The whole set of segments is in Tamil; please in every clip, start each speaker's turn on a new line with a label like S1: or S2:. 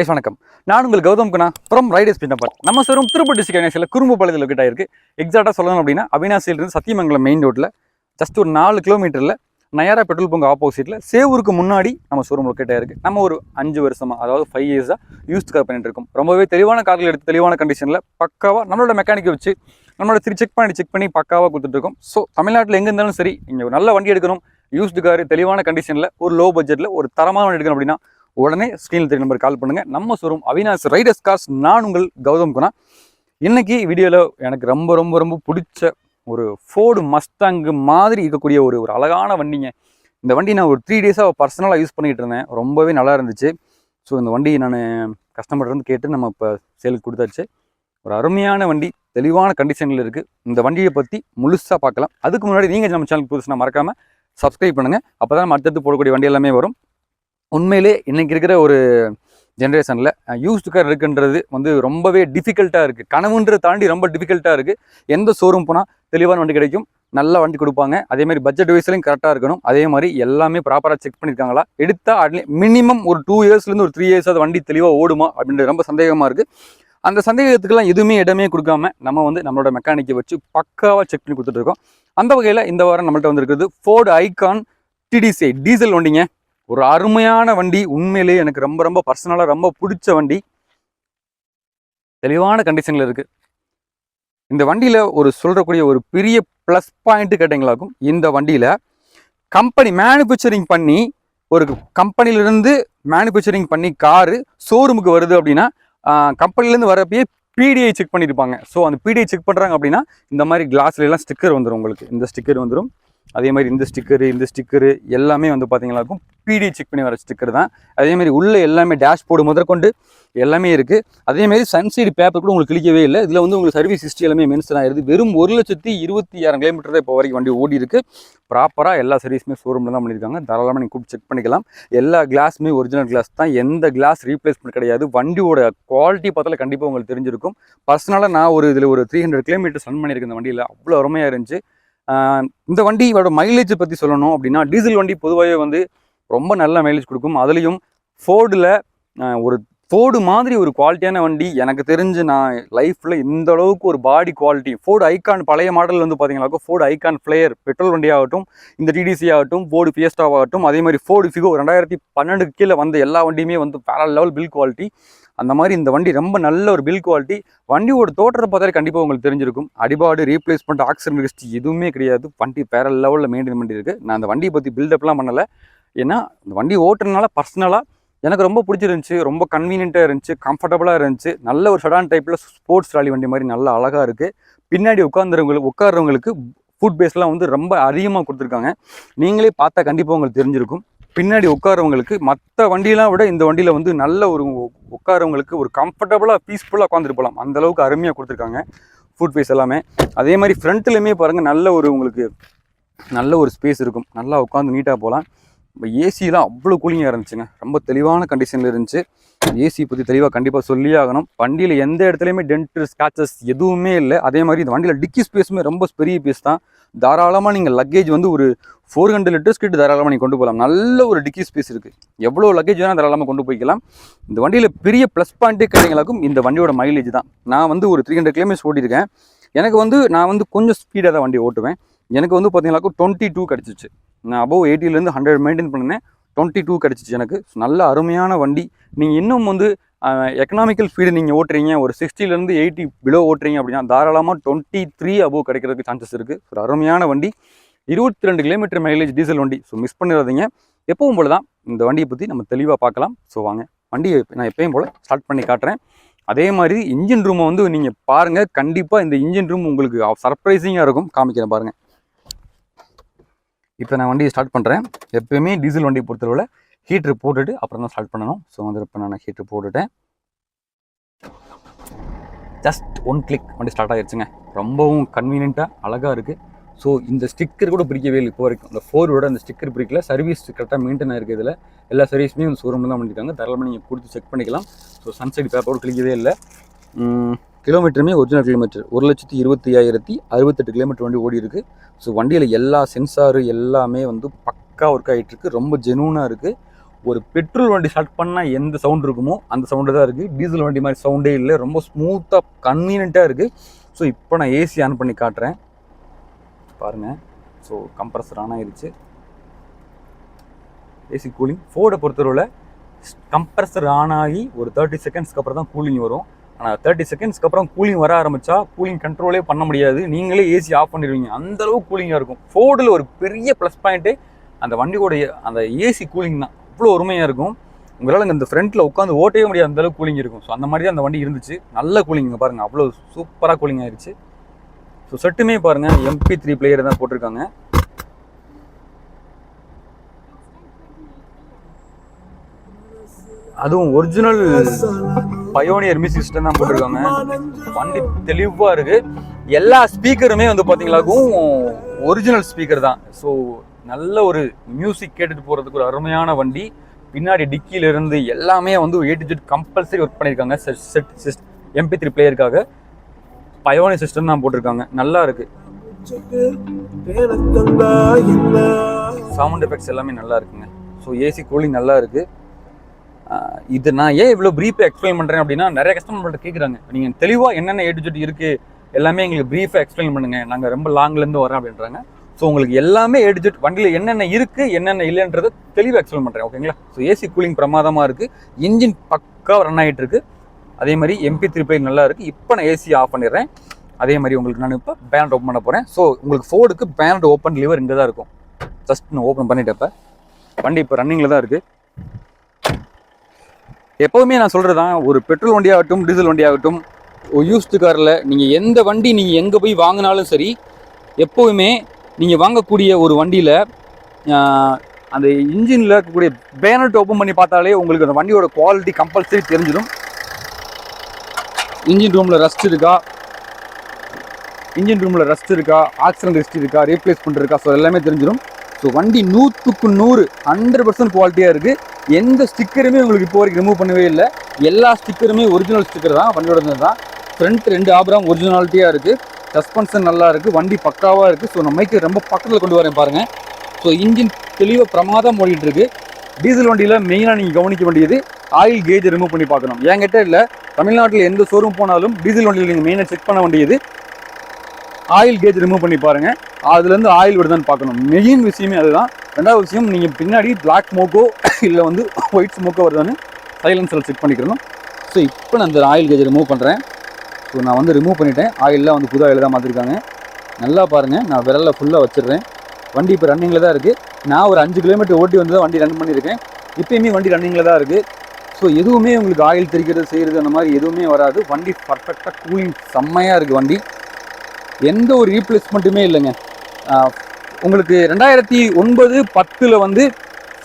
S1: எஸ் வணக்கம். நான் உங்கள் கௌதம் குணா ஃப்ரம் ரைடர்ஸ் பின்னப்பர் நம்ம சரும் திருப்பூர் டிஸ்ட்ரிக் அவினாசியில் குறும்புப்பாளையத்தில் லொக்கேட் ஆயிருக்கு. எக்ஸாக்டாக சொல்லணும் அப்படின்னா அவினாசியிலிருந்து சத்தியமங்கலம் மெயின் ரோட்டில் ஜஸ்ட் ஒரு நாலு கிலோமீட்டரில் நயாரா பெட்ரோல் பங்க் ஆப்போசிட்டில் சேவூருக்கு முன்னாடி நம்ம ஷோரூம் லொக்கேட் ஆயிருக்கு. நம்ம ஒரு அஞ்சு வருஷமாக அதாவது ஃபைவ் இயர்ஸாக யூஸ்ட் கார் பண்ணிட்டு இருக்கோம். ரொம்பவே தெளிவான கார்கள் எடுத்து தெளிவான கண்டிஷனில் பக்காவாக நம்மளோட மெக்கானிக்கை வச்சு நம்மளோட திரு செக் பண்ணி செக் பண்ணி பக்காவாக கொடுத்துட்ருக்கோம் ஸோ தமிழ்நாட்டில் எங்கே இருந்தாலும் சரி இங்கே ஒரு நல்ல வண்டி எடுக்கணும். யூஸ்டு கார் தெளிவான கண்டிஷனில் ஒரு லோ பட்ஜெட்டில் ஒரு தரமான வண்டி எடுக்கணும் அப்படின்னா உடனே ஸ்க்ரீனில் தெரிய நம்பர் கால் பண்ணுங்கள் நம்ம ஷோரூம் அவினாஸ் ரைடர்ஸ் கார்ஸ் நான் உங்கள் கௌதம் குணா. இன்றைக்கி வீடியோவில் எனக்கு ரொம்ப ரொம்ப ரொம்ப பிடிச்ச ஒரு ஃபோர்டு மஸ்டாங்கு மாதிரி இருக்கக்கூடிய ஒரு ஒரு அழகான வண்டிங்க. இந்த வண்டி நான் ஒரு த்ரீ டேஸாக பர்சனலாக யூஸ் பண்ணிகிட்டு இருந்தேன். ரொம்பவே நல்லா இருந்துச்சு. ஸோ இந்த வண்டி நான் கஸ்டமர்லேருந்து கேட்டு நம்ம இப்போ சேலுக்கு கொடுத்தாச்சு. ஒரு அருமையான வண்டி தெளிவான கண்டிஷனில் இருக்குது இந்த வண்டியை பற்றி முழுசாக பார்க்கலாம். அதுக்கு முன்னாடி நீங்கள் நம்ம சேனல் புதுசுனா மறக்காமல் சப்ஸ்கிரைப் பண்ணுங்கள் அப்போ தான் நம்ம அடுத்தடுத்து போடக்கூடிய வண்டி எல்லாமே வரும். உண்மையிலே இன்னைக்கு இருக்கிற ஒரு ஜென்ரேஷனில் யூஸ்டு கார் இருக்குன்றது வந்து ரொம்பவே டிஃபிகல்ட்டாக இருக்குது கனவுன்றது தாண்டி ரொம்ப டிஃபிகல்ட்டாக இருக்குது எந்த ஷோரூம் போனால் தெளிவான வண்டி கிடைக்கும் நல்ல வண்டி கொடுப்பாங்க. அதே மாதிரி பட்ஜெட் வைஸ்லையும் கரெக்டாக இருக்கணும். அதே மாதிரி எல்லாமே ப்ராப்பராக செக் பண்ணியிருக்காங்களா எடுத்தால் அட்லி மினிமம் ஒரு டூ இயர்ஸ்லேருந்து ஒரு த்ரீ இயர்ஸ் அது வண்டி தெளிவாக ஓடுமா? அப்படின்றது ரொம்ப சந்தேகமாக இருக்குது அந்த சந்தேகத்துக்கெல்லாம் எதுவுமே இடமே கொடுக்காம நம்ம வந்து நம்மளோட மெக்கானிக்கை வச்சு பக்காவாக செக் பண்ணி கொடுத்துட்டு இருக்கோம். அந்த வகையில் இந்த வாரம் நம்மள்ட்ட வந்துருக்குது ஃபோர்டு ஐகான் டிடிசி டீசல் வண்டிங்க. ஒரு அருமையான வண்டி. உண்மையிலேயே எனக்கு ரொம்ப ரொம்ப பர்சனலாக ரொம்ப பிடிச்ச வண்டி. தெளிவான கண்டிஷனில் இருக்குது இந்த வண்டியில் ஒரு சொல்கிறக்கூடிய ஒரு பெரிய ப்ளஸ் பாயிண்ட்டு கேட்டீங்களாக்கும் இந்த வண்டியில் கம்பெனி மேனுஃபேக்சரிங் பண்ணி ஒரு கம்பெனியிலிருந்து மேனுஃபேக்சரிங் பண்ணி காரு ஷோரூமுக்கு வருது அப்படின்னா கம்பெனிலேருந்து வரப்பயே பிடிஐ செக் பண்ணியிருப்பாங்க ஸோ அந்த பிடிஐ செக் பண்ணுறாங்க அப்படின்னா இந்த மாதிரி கிளாஸ்லாம் ஸ்டிக்கர் வந்துடும் உங்களுக்கு. இந்த ஸ்டிக்கர் வந்துடும் அதே மாதிரி இந்த ஸ்டிக்கரு இந்த ஸ்டிக்கரு எல்லாமே வந்து பார்த்தீங்களாக்கும் பிடி செக் பண்ணி வர ஸ்டிக்கர் தான். அதே மாதிரி உள்ள எல்லாமே டேஷ்போர்டு முதற்கொண்டு எல்லாமே இருக்குது அதே மாதிரி சன்சைடு பேப்பர் கூட உங்களுக்கு கிளிக்கவே இல்லை. இதில் வந்து உங்களுக்கு சர்வீஸ் ஹிஸ்ட்ரி எல்லாமே மென்ஷன் ஆயிருது. வெறும் ஒரு லட்சத்தி இருபத்தி ஆயிரம் கிலோமீட்டர் தான் இப்போ வரைக்கும் வண்டி ஓடி இருக்குது ப்ராப்பராக எல்லா சர்வீஸுமே ஷோரூமில் தான் பண்ணியிருக்காங்க. தாராளமாக நீங்கள் கூப்பிட்டு செக் பண்ணிக்கலாம். எல்லா கிளாஸுமே ஒரிஜினல் கிளாஸ் தான். எந்த கிளாஸ் ரீப்ளேஸ்மெண்ட் கிடையாது. வண்டியோட குவாலிட்டி பார்த்தால கண்டிப்பாக உங்களுக்கு தெரிஞ்சிருக்கும். பர்சனலாக நான் ஒரு இதில் ஒரு த்ரீ ஹண்ட்ரட் கிலோமீட்டர் ரன் பண்ணியிருக்கேன் இந்த வண்டியில். அவ்வளோ அருமையாக இருந்துச்சு. இந்த வண்டியோட மைலேஜ் பற்றி சொல்லணும் அப்படின்னா டீசல் வண்டி பொதுவாகவே வந்து ரொம்ப நல்ல மைலேஜ் கொடுக்கும். அதுலேயும் ஃபோர்டில் ஒரு ஃபோர்டு மாதிரி ஒரு குவாலிட்டியான வண்டி எனக்கு தெரிஞ்சு நான் லைஃப்பில் இந்த அளவுக்கு ஒரு பாடி குவாலிட்டி ஃபோர்டு ஐகான் பழைய மாடல் வந்து பார்த்தீங்கன்னாக்கா ஃபோர்டு ஐகான் ஃப்ளேயர் பெட்ரோல் வண்டியாகட்டும் இந்த டிடிசி ஆகட்டும் ஃபோர்டு ஃபியஸ்டாவாகட்டும் அதே மாதிரி ஃபோர்டு ஃபிகோ ரெண்டாயிரத்தி பன்னெண்டுக்கு கீழே வந்த எல்லா வண்டியுமே வந்து வேற லெவல் பில் குவாலிட்டி அந்த மாதிரி இந்த வண்டி ரொம்ப நல்ல ஒரு பில் குவாலிட்டி வண்டியோட தோற்றத்தை பார்த்தாலே கண்டிப்பாக உங்களுக்கு தெரிஞ்சிருக்கும். அடிபாடு ரீப்ளேஸ்மெண்ட் ஆக்சிடென்ட் ஹிஸ்ட்ரி எதுவுமே கிடையாது. வண்டி வேற லெவலில் மெயின்டைன் பண்ணியிருக்கு நான் அந்த வண்டியை பற்றி பில்டப்லாம் பண்ணலை. ஏன்னா இந்த வண்டி ஓட்டுறதுனால பர்சனலாக எனக்கு ரொம்ப பிடிச்சிருந்துச்சி. ரொம்ப கன்வீனியண்ட்டாக இருந்துச்சு. கம்ஃபர்டபுளாக இருந்துச்சு. நல்ல ஒரு ஷடான் டைப்பில் ஸ்போர்ட்ஸ் ராலி வண்டி மாதிரி நல்லா அழகாக இருக்குது பின்னாடி உட்காந்துறவங்களுக்கு உட்காடுறவங்களுக்கு ஃபுட் பேஸ்லாம் வந்து ரொம்ப அதிகமாக கொடுத்துருக்காங்க. நீங்களே பார்த்தா கண்டிப்பாக உங்களுக்கு தெரிஞ்சிருக்கும். பின்னாடி உட்காரவங்களுக்கு மற்ற வண்டியெலாம் விட இந்த வண்டியில் வந்து நல்ல ஒரு உட்காரவங்களுக்கு ஒரு கம்ஃபர்டபுளாக பீஸ்ஃபுல்லாக உட்காந்துட்டு போகலாம் அந்தளவுக்கு அருமையாக கொடுத்துருக்காங்க ஃபுட் பேஸ் எல்லாமே. அதே மாதிரி ஃப்ரண்ட்லையுமே பாருங்கள் நல்ல ஒரு உங்களுக்கு நல்ல ஒரு ஸ்பேஸ் இருக்கும். நல்லா உட்காந்து நீட்டாக போகலாம் ஏசிலாம் அவ்வளோ கூலிங்காக இருந்துச்சுங்க. ரொம்ப தெளிவான கண்டிஷனில் இருந்துச்சு. ஏசி பற்றி தெளிவாக கண்டிப்பாக சொல்லியே ஆகணும். வண்டியில் எந்த இடத்துலையுமே டென்ட் ஸ்காச்சஸ் எதுவுமே இல்லை. அதே மாதிரி இந்த வண்டியில் டிக்கி ஸ்பேஸுமே ரொம்ப பெரிய பீஸ் தான். தாராளமாக நீங்கள் லக்கேஜ் வந்து ஒரு ஃபோர் ஹண்ட்ரட் லிட்டர்ஸ் கிட்ட தாராளமாக நீங்கள் கொண்டு போகலாம் நல்ல ஒரு டிக்கி ஸ்பேஸ் இருக்குது எவ்வளோ லக்கேஜ் வேணால் தாராளமாக கொண்டு போய்க்கலாம். இந்த வண்டியில் பெரிய ப்ளஸ் பாயிண்ட்டே கிடைங்களாக்கும் இந்த வண்டியோட மைலேஜ் தான். நான் வந்து ஒரு த்ரீ ஹண்ட்ரட் கிலோமீட்டர்ஸ் ஓட்டியிருக்கேன். எனக்கு வந்து நான் வந்து கொஞ்சம் ஸ்பீடாக தான் வண்டி ஓட்டுவேன். எனக்கு வந்து பார்த்தீங்கன்னாக்கும் டுவெண்ட்டி டூ கிடச்சிச்சு. நான் அபவ் எயிட்டிலேருந்து ஹண்ட்ரட் மெயின்டைன் பண்ணினேன். டுவெண்ட்டி டூ கிடச்சிச்சு எனக்கு. நல்ல அருமையான வண்டி. நீங்கள் இன்னும் வந்து எக்கனாமிக்கல் ஸ்பீடு நீங்கள் ஓட்டுறீங்க. ஒரு சிக்ஸ்டிலேருந்து எயிட்டி பிலோ ஓட்டுறீங்க அப்படின்னா தாராளமாக டுவெண்ட்டி த்ரீ அபோவ் கிடைக்கிறதுக்கு சான்சஸ் இருக்குது ஒரு அருமையான வண்டி. இருபத்தி ரெண்டு கிலோமீட்டர் மைலேஜ் டீசல் வண்டி. ஸோ மிஸ் பண்ணிடாதீங்க. எப்பவும் போல தான் இந்த வண்டியை பற்றி நம்ம தெளிவாக பார்க்கலாம். ஸோ வாங்க. வண்டியை நான் எப்பயும் போல் ஸ்டார்ட் பண்ணி காட்டுறேன். அதே மாதிரி இன்ஜின் ரூமை வந்து நீங்கள் பாருங்கள் கண்டிப்பாக இந்த இன்ஜின் ரூம் உங்களுக்கு சர்ப்ரைசிங்காக இருக்கும். காமிக்கிறேன் பாருங்கள் இப்போ நான் வண்டியை ஸ்டார்ட் பண்ணுறேன் எப்பயுமே டீசல் வண்டி பொறுத்தளவில் ஹீட்ரு போட்டுட்டு அப்புறம் தான் ஸ்டார்ட் பண்ணணும். ஸோ வந்து இப்போ நான் ஹீட்ரு போட்டுட்டேன். ஜஸ்ட் ஒன் கிளிக் வண்டி ஸ்டார்ட் ஆகிடுச்சுங்க ரொம்பவும் கன்வீனியண்ட்டாக அழகாக இருக்குது ஸோ இந்த ஸ்டிக்கர் கூட பிரிக்கவே இல்லை இப்போ வரைக்கும். இந்த ஃபோரோட அந்த ஸ்டிக்கர் பிரிக்கல சர்வீஸ் கரெக்டாக மெயின்டைன் ஆயிருக்கு இதில். எல்லா சர்வீஸுமே வந்து ஷோரூமில் தான் பண்ணியிருக்காங்க தாராளமாக நீங்கள் கொடுத்து செக் பண்ணிக்கலாம். ஸோ சன்சைட் பேப்பரோட கிளிக்கவே இல்லை. கிலோமீட்டருமே ஒரிஜினல் கிலோமீட்டர் ஒரு லட்சத்தி இருபத்தி ஐயாயிரத்தி அறுபத்தெட்டு கிலோமீட்டர் வண்டி ஓடி இருக்குது ஸோ வண்டியில் எல்லா சென்சாரு எல்லாமே வந்து பக்கா ஒர்க் ஆகிட்டு இருக்கு. ரொம்ப ஜெனூனாக இருக்குது ஒரு பெட்ரோல் வண்டி ஸ்டார்ட் பண்ணால் எந்த சவுண்ட் இருக்குமோ அந்த சவுண்டு தான் இருக்குது டீசல் வண்டி மாதிரி சவுண்டே இல்லை. ரொம்ப ஸ்மூத்தாக கன்வீனியண்ட்டாக இருக்குது ஸோ இப்போ நான் ஏசி ஆன் பண்ணி காட்டுறேன். பாருங்கள் ஸோ கம்ப்ரஸர் ஆன் ஆயிடுச்சு ஏசி கூலிங் ஃபோர்டை பொறுத்தளவில் கம்ப்ரஸர் ஆன் ஆகி ஒரு தேர்ட்டி செகண்ட்ஸ்க்கு அப்புறம் தான் கூலிங் வரும். ஆனால் தேர்ட்டி செகண்ட்ஸ்க்கு அப்புறம் கூலிங் வர ஆரம்பிச்சா கூலிங் கண்ட்ரோலே பண்ண முடியாது. நீங்களே ஏசி ஆஃப் பண்ணிடுவீங்க. அந்த அளவுக்கு கூலிங்காக இருக்கும். ஃபோர்டில் ஒரு பெரிய ப்ளஸ் பாயிண்ட்டே அந்த வண்டியோடைய அந்த ஏசி கூலிங் தான். அவ்வளோ உரிமையாக இருக்கும். உங்களால் இந்த ஃப்ரண்ட்டில் உட்காந்து ஓட்டவே முடியாது. அந்தளவுக்கு கூலிங் இருக்கும். ஸோ அந்த மாதிரி தான் அந்த வண்டி இருந்துச்சு. நல்ல கூலிங் பாருங்கள் அவ்வளோ சூப்பராக கூலிங் ஆயிடுச்சு ஸோ செட்டுமே பாருங்கள் எம்பி த்ரீ பிளேயர் தான் போட்டிருக்காங்க. அதுவும் ஒரிஜினல் பயோனியர் மியூசிக் சிஸ்டம் தான் போட்டிருக்காங்க. வண்டி தெளிவாக இருக்கு. எல்லா ஸ்பீக்கருமே வந்து பார்த்தீங்களாக்கும் ஒரிஜினல் ஸ்பீக்கர் தான். ஸோ நல்ல ஒரு மியூசிக் கேட்டுட்டு போகிறதுக்கு ஒரு அருமையான வண்டி. பின்னாடி டிக்கில இருந்து எல்லாமே வந்து A to Z compulsory work பண்ணியிருக்காங்க செட் செட் எம்பி த்ரீ பிளேயருக்காக பயோனி சிஸ்டம் தான் போட்டிருக்காங்க. நல்லா இருக்கு. சவுண்ட் எஃபெக்ட்ஸ் எல்லாமே நல்லா இருக்குங்க. ஸோ ஏசி கூலிங் நல்லா இருக்கு. ஆஹ் இது நான் ஏன் இவ்வளோ ப்ரீஃபாக எக்ஸ்பிளைன் பண்ணுறேன் அப்படின்னா நிறைய கஸ்டமர்கள்ட்ட கேட்குறாங்க நீங்கள் தெளிவாக என்னென்ன ஏ ஜெட் இருக்குது எல்லாமே எங்களுக்கு ப்ரீஃபாக எக்ஸ்பிளைன் பண்ணுங்க. நாங்கள் ரொம்ப லாங்லேருந்து வரோம் அப்படின்றாங்க. ஸோ உங்களுக்கு எல்லாமே ஏ ஜெட் வண்டியில் என்னென்ன இருக்குது என்னென்ன இல்லைன்றதை தெளிவாக எக்ஸ்பிளைன் பண்ணுறேன் ஓகேங்களா ஸோ ஏசி கூலிங் பிரமாதமாக இருக்குது இன்ஜின் பக்காவாக ரன் ஆகிட்டு இருக்கு. அதே மாதிரி எம்பி த்ரீ பை நல்லா இருக்குது இப்போ நான் ஏசி ஆஃப் பண்ணிடுறேன். அதே மாதிரி உங்களுக்கு நான் இப்போ பேனட் ஓப்பன் பண்ண போகிறேன் ஸோ உங்களுக்கு ஃபோர்டுக்கு பேனட் ஓப்பன் லிவர் இங்கே தான் இருக்கும். ஜஸ்ட் நான் ஓப்பன் பண்ணிட்டேன் இப்போ. வண்டி இப்போ ரன்னிங்கில் தான் இருக்குது எப்போவுமே நான் சொல்கிறது தான் ஒரு பெட்ரோல் வண்டியாகட்டும் டீசல் வண்டியாகட்டும் யூஸ்டு காரில் நீங்கள் எந்த வண்டி நீங்கள் எங்கே போய் வாங்கினாலும் சரி எப்போவுமே நீங்கள் வாங்கக்கூடிய ஒரு வண்டியில் அந்த இன்ஜினில் இருக்கக்கூடிய பேனட் ஓப்பன் பண்ணி பார்த்தாலே உங்களுக்கு அந்த வண்டியோட குவாலிட்டி கம்பல்சரி தெரிஞ்சிடும். இன்ஜின் ரூமில் ரஸ்ட் இருக்கா? இன்ஜின் ரூமில் ரஸ்ட் இருக்கா? ஆக்சிடென்ட் ரெஸ்ட் இருக்கா? ரீப்ளேஸ்மெண்ட் இருக்கா? ஸோ எல்லாமே தெரிஞ்சிடும். ஸோ வண்டி நூற்றுக்கு நூறு ஹண்ட்ரட் பர்சன்ட் குவாலிட்டியாக இருக்குது எந்த ஸ்டிக்கருமே உங்களுக்கு இப்போ வரைக்கும் ரிமூவ் பண்ணவே இல்லை. எல்லா ஸ்டிக்கருமே ஒரிஜினல் ஸ்டிக்கர் தான் வண்டியோட தான் ஃப்ரண்ட் ரெண்டு ஆபரம் ஒரிஜினாலிட்டியாக இருக்குது சஸ்பென்ஷன் நல்லா இருக்குது வண்டி பக்காவாக இருக்குது ஸோ நம்ம மைக்கு ரொம்ப பக்கத்தில் கொண்டு வரேன் பாருங்கள் ஸோ இன்ஜின் தெளிவாக பிரமாதம் ஓடிட்டுருக்கு டீசல் வண்டியில் மெயினாக நீங்கள் கவனிக்க வேண்டியது ஆயில் கேஜ் ரிமூவ் பண்ணி பார்க்கணும். என்கிட்ட இல்லை. தமிழ்நாட்டில் எந்த ஷோரூம் போனாலும் டீசல் வண்டியில் நீங்கள் மெயினாக செக் பண்ண வேண்டியது ஆயில் கேஜ் ரிமூவ் பண்ணி பாருங்கள் அதுலேருந்து ஆயில் விடுதான்னு பார்க்கணும். மெயின் விஷயமே அதுதான். ரெண்டாவது விஷயம் நீங்கள் பின்னாடி பிளாக் ஸ்மோக்கோ இல்லை வந்து ஒயிட் ஸ்மோக்கோ வருதான்னு சைலன்ஸில் செக் பண்ணிக்கிறணும். ஸோ இப்போ நான் இந்த ஆயில் கேஜ் ரிமூவ் பண்ணுறேன் ஸோ நான் வந்து ரிமூவ் பண்ணிட்டேன். ஆயிலெலாம் வந்து புது ஆயில் தான் மாற்றிருக்காங்க நல்லா பாருங்கள் நான் விரலில் ஃபுல்லாக வச்சிடுறேன். வண்டி இப்போ ரன்னிங்கில் தான் இருக்குது நான் ஒரு அஞ்சு கிலோமீட்டர் ஓட்டி வந்து தான் வண்டி ரன் பண்ணியிருக்கேன். இப்போயுமே வண்டி ரன்னிங்கில் தான் இருக்குது ஸோ எதுவுமே உங்களுக்கு ஆயில் தெரிக்கிறது செய்கிறது அந்த மாதிரி எதுவுமே வராது. வண்டி பர்ஃபெக்டாக கூலிங் செம்மையாக இருக்குது வண்டி. எந்த ஒரு ரீப்ளேஸ்மெண்ட்டுமே இல்லைங்க. உங்களுக்கு ரெண்டாயிரத்தி ஒன்பது பத்தில் வந்து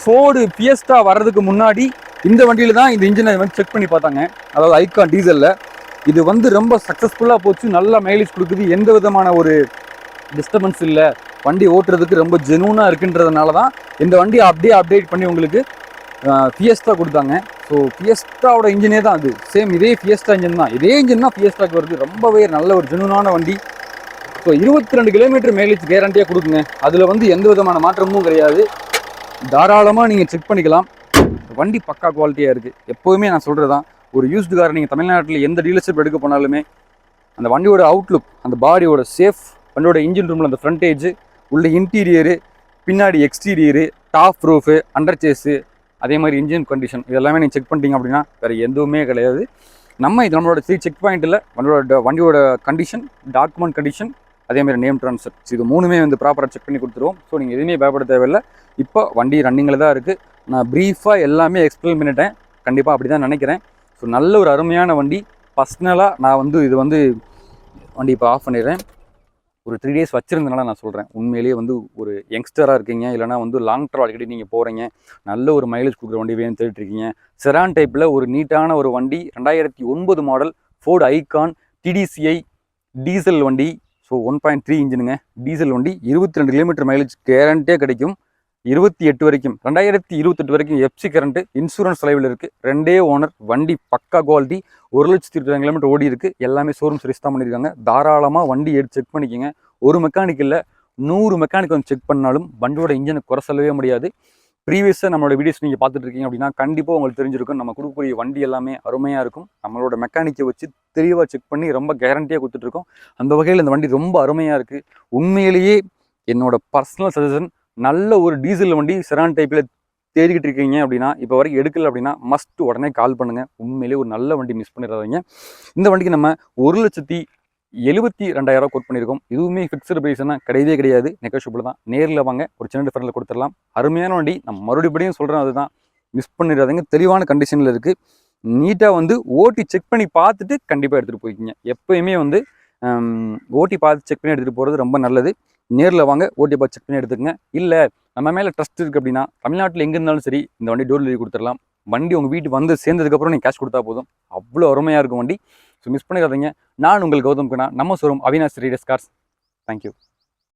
S1: ஃபோர்டு பியஸ்டா வர்றதுக்கு முன்னாடி இந்த வண்டியில் தான் இந்த இன்ஜினை வந்து செக் பண்ணி பார்த்தாங்க. அதாவது ஐகான் டீசலில் இது வந்து ரொம்ப சக்ஸஸ்ஃபுல்லாக போச்சு. நல்லா மைலேஜ் கொடுக்குது. எந்த விதமான ஒரு டிஸ்டர்பன்ஸ் இல்லை. வண்டி ஓட்டுறதுக்கு ரொம்ப ஜெனூனாக இருக்குன்றதுனால தான் இந்த வண்டி அப்படியே அப்டேட் பண்ணி உங்களுக்கு ஃபியஸ்டா கொடுத்தாங்க. ஸோ ஃபியஸ்டாவோட இன்ஜினே தான் அது. சேம் இதே ஃபியஸ்டா இன்ஜின் தான். இதே இன்ஜின் தான் ஃபியஸ்டாக்கு வருது. ரொம்பவே நல்ல ஒரு ஜெனூனான வண்டி. ஸோ இருபத்தி ரெண்டு கிலோமீட்டர் மைலேஜ் கேரண்டியாக கொடுக்குங்க. அதில் வந்து எந்த விதமான மாற்றமும் கிடையாது. தாராளமாக நீங்கள் செக் பண்ணிக்கலாம். வண்டி பக்கா குவாலிட்டியாக இருக்குது எப்போவுமே நான் சொல்கிறது தான் ஒரு யூஸ்டு கார் நீங்கள் தமிழ்நாட்டில் எந்த டீலர்ஷிப் எடுக்க போனாலுமே அந்த வண்டியோட அவுட்லுக் அந்த பாடியோட சேஃப் வண்டியோட இன்ஜின் ரூமில் அந்த ஃப்ரண்டேஜ் உள்ள இன்டீரியரு பின்னாடி exterior top roof under chassis அதே மாதிரி இன்ஜின் கண்டிஷன் இதெல்லாமே நீங்கள் செக் பண்ணிட்டீங்க அப்படின்னா வேறு எதுவுமே கிடையாது. நம்ம இது நம்மளோட த்ரீ செக் பாயிண்ட்டில் வண்டியோட வண்டியோட கண்டிஷன் டாக்குமெண்ட் கண்டிஷன் அதேமாதிரி நேம் ட்ரான்ஸ்ஃபர் இது மூணுமே வந்து ப்ராப்பராக செக் பண்ணி கொடுத்துருவோம். ஸோ நீங்கள் எதுவுமே பயப்பட தேவையில்லை. இப்போ வண்டி ரன்னிங்கில் தான் இருக்குது நான் ப்ரீஃபாக எல்லாமே எக்ஸ்பிளைன் பண்ணிட்டேன். கண்டிப்பாக அப்படி தான் நினைக்கிறேன். ஸோ நல்ல ஒரு அருமையான வண்டி. பர்சனலாக நான் வந்து இது வந்து வண்டி இப்போ ஆஃப் பண்ணிடுறேன். ஒரு த்ரீ டேஸ் வச்சுருந்தனால நான் சொல்கிறேன் உண்மையிலேயே வந்து ஒரு யங்ஸ்டராக இருக்கீங்க. இல்லைனா வந்து லாங் ட்ராவல் அடிக்கடி நீங்கள் போகிறீங்க நல்ல ஒரு மைலேஜ் கொடுக்குற வண்டி வேணும் தேடிட்டுருக்கீங்க செரான் டைப்பில் ஒரு நீட்டான ஒரு வண்டி. ரெண்டாயிரத்தி ஒன்பது model Ford Ikon TDCi diesel வண்டி. ஸோ ஒன் பாயிண்ட் த்ரீ இன்ஜினுங்க. டீசல் வண்டி இருபத்தி ரெண்டு கிலோமீட்டர் மைலேஜ் கேரண்ட்டே கிடைக்கும். இருபத்தி எட்டு வரைக்கும் ரெண்டாயிரத்தி இருபத்தெட்டு வரைக்கும் எஃப்சி கரண்ட்டு இன்சூரன்ஸ் லைவில் இருக்குது ரெண்டே ஓனர் வண்டி பக்கா குவாலிட்டி ஒரு லட்சத்தி இருபது கிலோமீட்டர் ஓடி இருக்குது எல்லாமே ஷோரூம் சர்வீஸ் தான் பண்ணியிருக்காங்க. தாராளமாக வண்டி எடுத்து செக் பண்ணிக்கோங்க. ஒரு மெக்கானிக்கில் நூறு மெக்கானிக் வந்து செக் பண்ணாலும் வண்டியோட இன்ஜினை குறை சொல்லவே முடியாது. ப்ரீவியஸாக நம்மளோட வீடியோஸ் நீங்கள் பார்த்துட்டு இருக்கீங்க அப்படின்னா கண்டிப்பாக உங்களுக்கு தெரிஞ்சிருக்கும். நம்ம கொடுக்கக்கூடிய வண்டி எல்லாமே அருமையாக இருக்கும். நம்மளோட மெக்கானிக்கை வச்சு தெளிவாக செக் பண்ணி ரொம்ப கேரண்டியாக கொடுத்துட்ருக்கோம். அந்த வகையில் இந்த வண்டி ரொம்ப அருமையாக இருக்குது உண்மையிலேயே என்னோட பர்சனல் சஜஷன் நல்ல ஒரு டீசல் வண்டி செரான் டைப்பில் தேடிக்கிட்டு இருக்கீங்க அப்படின்னா இப்போ வரைக்கும் எடுக்கல அப்படின்னா மஸ்ட் உடனே கால் பண்ணுங்கள் உண்மையிலேயே ஒரு நல்ல வண்டி மிஸ் பண்ணிடாதீங்க. இந்த வண்டிக்கு நம்ம ஒரு லட்சத்தி எழுபத்தி ரெண்டாயிரம் கோட் பண்ணியிருக்கோம். இதுவுமே ஃபிக்ஸ்டு ப்ரைஸ்னா கிடையவே கிடையாது. நெகோஷியபிள் தான். நேரில் வாங்க ஒரு சின்ன டிஃபரன்ஸில் கொடுத்துடலாம். அருமையான வண்டி. நான் மறுபடியும் சொல்கிறேன் அதுதான். மிஸ் பண்ணிடாதீங்க. தெளிவான கண்டிஷனில் இருக்குது நீட்டாக வந்து ஓட்டி செக் பண்ணி பார்த்துட்டு கண்டிப்பாக எடுத்துகிட்டு போய்க்கிங்க. எப்போயுமே வந்து ஓட்டி பார்த்து செக் பண்ணி எடுத்துகிட்டு போகிறது ரொம்ப நல்லது. நேரில் வாங்க ஓட்டி பார்த்து செக் பண்ணி எடுத்துக்கங்க. இல்லை நம்ம மேலே ட்ரஸ்ட் இருக்குது அப்படின்னா தமிழ்நாட்டில் எங்கே இருந்தாலும் சரி இந்த வண்டி டோர் டெலிவரி கொடுத்துடலாம். வண்டி உங்கள் வீட்டு வந்து சேர்ந்ததுக்கப்புறம் நீங்கள் கேஷ் கொடுத்தா போதும். அவ்வளோ அருமையாக இருக்கும் வண்டி. ஸோ மிஸ் பண்ணிடாதீங்க. நான் உங்கள் கௌதம் குணா. நம்ம சொல்லும் அவினாஷ் ரீடர்ஸ் கார்ஸ். தேங்க்யூ